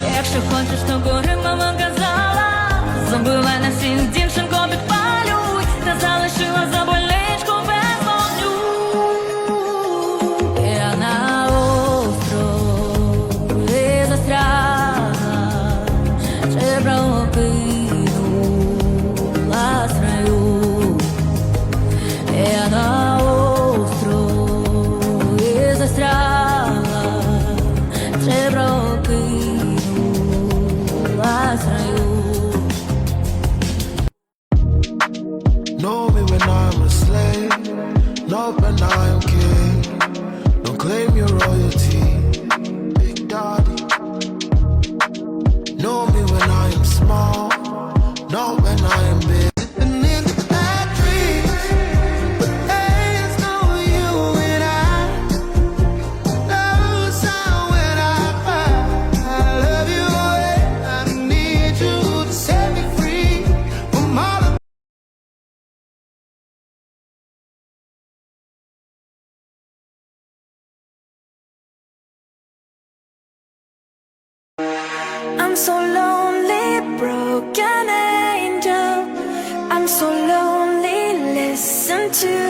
що хочеш, то гори, мама казала. Забивай на всіх дівчинко підпалюй, та залишила за больничку без вогню. Я на острові застряла, чи прокинула I'm so lonely, broken angel. I'm so lonely, listen to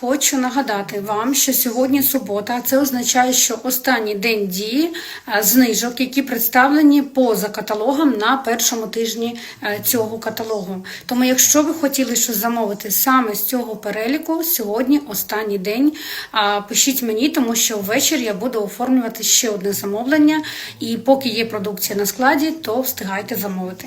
Хочу нагадати вам, що сьогодні субота, це означає, що останній день дії е, знижок, які представлені поза каталогом на першому тижні е, цього каталогу. Тому, якщо ви хотіли щось замовити саме з цього переліку, сьогодні останній день. Пишіть мені, тому що ввечері я буду оформлювати ще одне замовлення, і поки є продукція на складі, то встигайте замовити.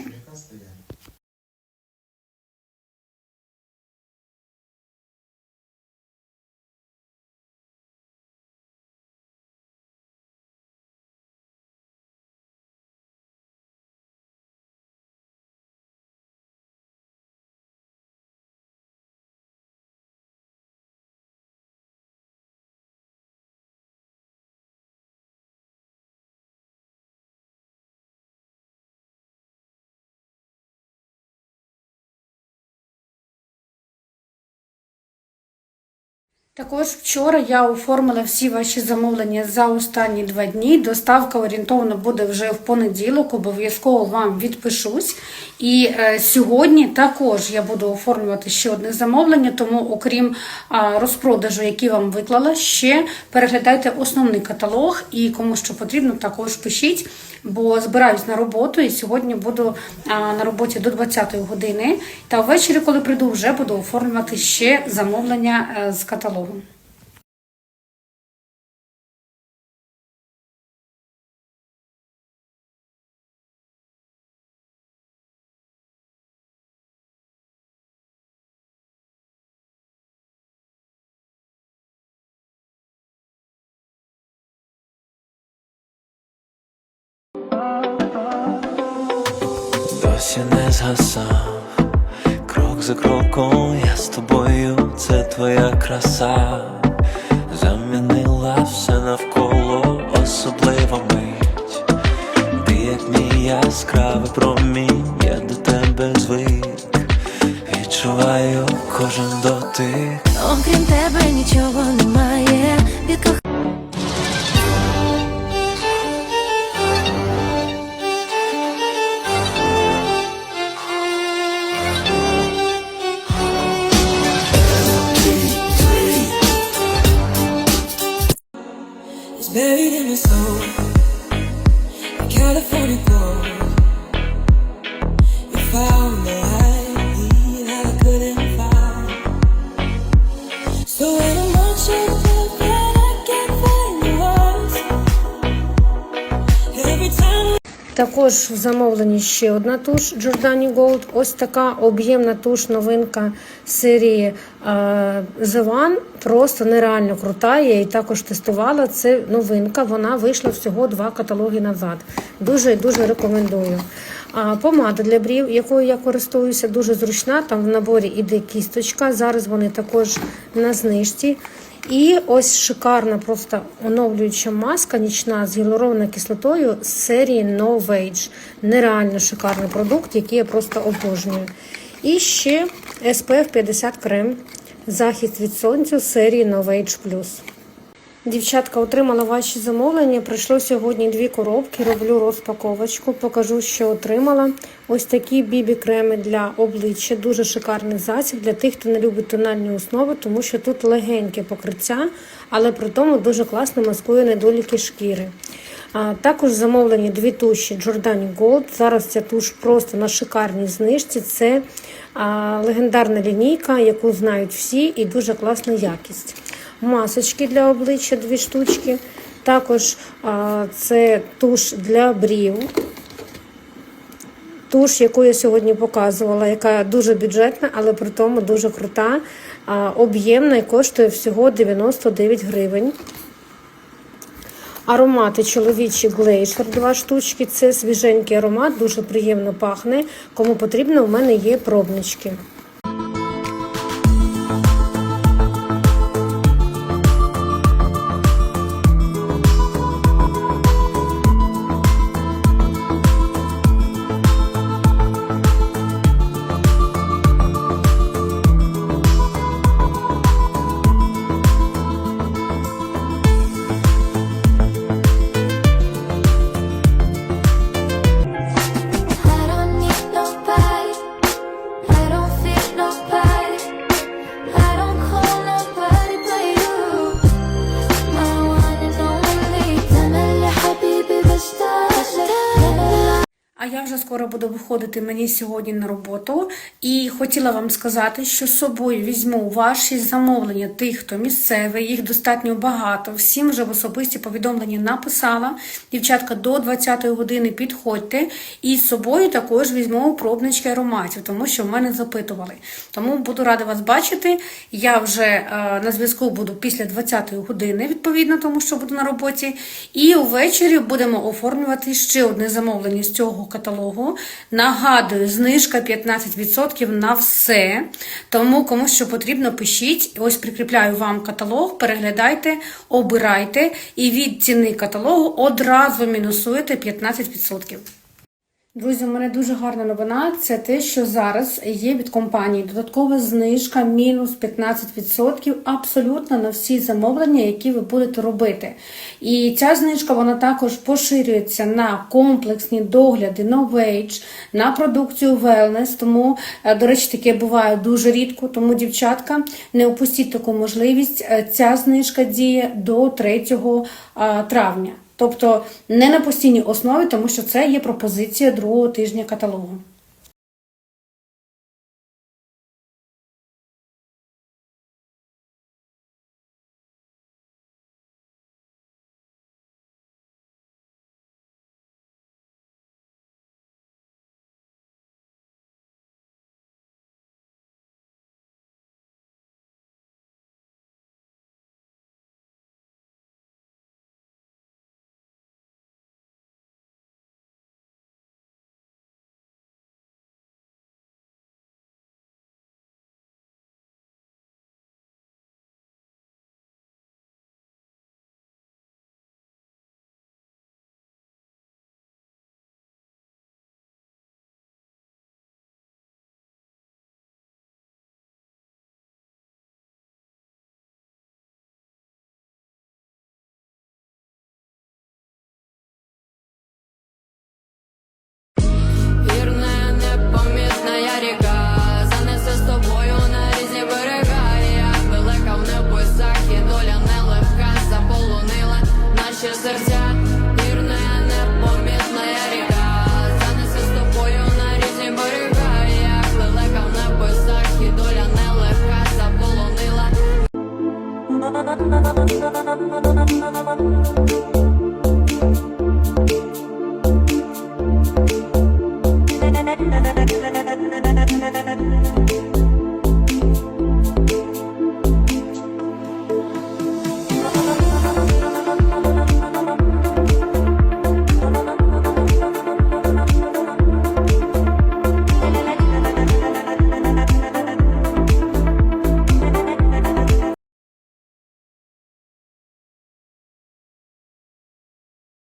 Також вчора я оформила всі ваші замовлення за останні два дні. Доставка орієнтовно буде вже в понеділок. Обов'язково вам відпишусь. І е, сьогодні також я буду оформлювати ще одне замовлення, тому, окрім а, розпродажу, який вам виклала, ще переглядайте основний каталог і кому що потрібно, також пишіть, бо збираюсь на роботу і сьогодні буду а, на роботі до 20-ї години. Та ввечері, коли прийду, вже буду оформлювати ще замовлення е, з каталогу. Augen. Si necesario. За кроком я з тобою, це твоя краса, замінила все навколо особлива мить. Ти як мій яскравий промінь, я до тебе звик, відчуваю кожен дотик. Окрім тебе нічого немає. Buried in my soul. California Також в замовленні ще одна туш Giordani Gold. Ось така об'ємна туш, новинка серії е, The One. Просто нереально крута. Я її також тестувала. Це новинка. Вона вийшла всього два каталоги назад. Дуже дуже рекомендую. А помада для брів, якою я користуюся, дуже зручна. Там в наборі іде кісточка. Зараз вони також на знижці. І ось шикарна просто оновлююча маска нічна з гіалуроновою кислотою з серії No Wage. Нереально шикарний продукт, який я просто обожнюю. І ще SPF 50 крем. Захист від сонцю серії No Wage Plus. Дівчатка отримала ваші замовлення. Прийшло сьогодні дві коробки. Роблю розпаковочку. Покажу, що отримала. Ось такі бібі-креми для обличчя. Дуже шикарний засіб для тих, хто не любить тональні основи, тому що тут легеньке покриття, але при тому дуже класно маскує недоліки шкіри. А також замовлені дві туші Giordani Gold. Зараз ця туш просто на шикарній знижці. Це а, легендарна лінійка, яку знають всі, і дуже класна якість масочки для обличчя дві штучки. Також а, це туш для брів. Туш, яку я сьогодні показувала, яка дуже бюджетна, але при тому дуже крута, об'ємна і коштує всього 99 гривень. Аромати чоловічі глейшер, два штучки. Це свіженький аромат, дуже приємно пахне. Кому потрібно, у мене є пробнички. Скоро буду виходити мені сьогодні на роботу. І хотіла вам сказати, що з собою візьму ваші замовлення тих, хто місцевий, їх достатньо багато. Всім вже в особисті повідомлення написала. Дівчатка, до 20-ї години підходьте. І з собою також візьму пробнички ароматів, тому що в мене запитували. Тому буду рада вас бачити. Я вже е, на зв'язку буду після 20-ї години, відповідно, тому що буду на роботі. І увечері будемо оформлювати ще одне замовлення з цього каталогу. Нагадую, знижка 15% на все. Тому кому що потрібно, пишіть. Ось прикріпляю вам каталог, переглядайте, обирайте і від ціни каталогу одразу мінусуєте 15%. Друзі, у мене дуже гарна новина. Це те, що зараз є від компанії додаткова знижка мінус 15% абсолютно на всі замовлення, які ви будете робити. І ця знижка вона також поширюється на комплексні догляди Novage, на продукцію Wellness. Тому, е, до речі, таке буває дуже рідко. Тому, дівчатка, не упустіть таку можливість. Е, Ця знижка діє до 3 е, травня. Тобто не на постійній основі, тому що це є пропозиція другого тижня каталогу. Thank you.